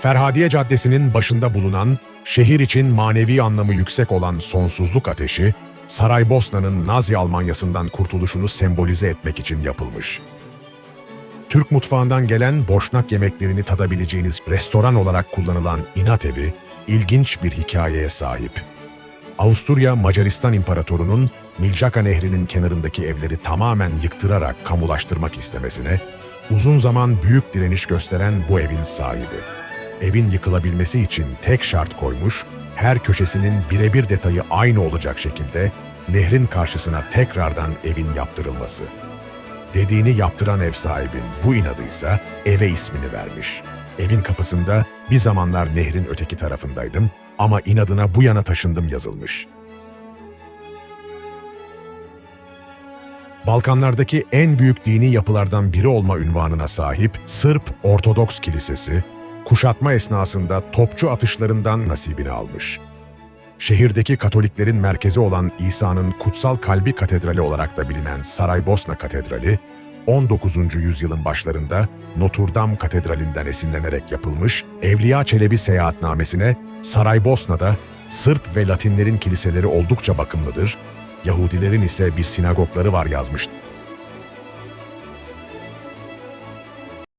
Ferhadiye Caddesi'nin başında bulunan, şehir için manevi anlamı yüksek olan sonsuzluk ateşi, Saraybosna'nın Nazi Almanyası'ndan kurtuluşunu sembolize etmek için yapılmış. Türk mutfağından gelen boşnak yemeklerini tadabileceğiniz restoran olarak kullanılan inat evi, ilginç bir hikayeye sahip. Avusturya Macaristan İmparatoru'nun Miljaka Nehri'nin kenarındaki evleri tamamen yıktırarak kamulaştırmak istemesine, uzun zaman büyük direniş gösteren bu evin sahibi. Evin yıkılabilmesi için tek şart koymuş, her köşesinin birebir detayı aynı olacak şekilde nehrin karşısına tekrardan evin yaptırılması. Dediğini yaptıran ev sahibin bu inadıysa eve ismini vermiş. Evin kapısında bir zamanlar nehrin öteki tarafındaydım ama inadına bu yana taşındım yazılmış. Balkanlardaki en büyük dini yapılardan biri olma ünvanına sahip Sırp Ortodoks Kilisesi, kuşatma esnasında topçu atışlarından nasibini almış. Şehirdeki Katoliklerin merkezi olan İsa'nın Kutsal Kalbi Katedrali olarak da bilinen Saraybosna Katedrali, 19. yüzyılın başlarında Notre Dame Katedrali'nden esinlenerek yapılmış Evliya Çelebi seyahatnamesine Saraybosna'da Sırp ve Latinlerin kiliseleri oldukça bakımlıdır, Yahudilerin ise bir sinagogları var yazmış.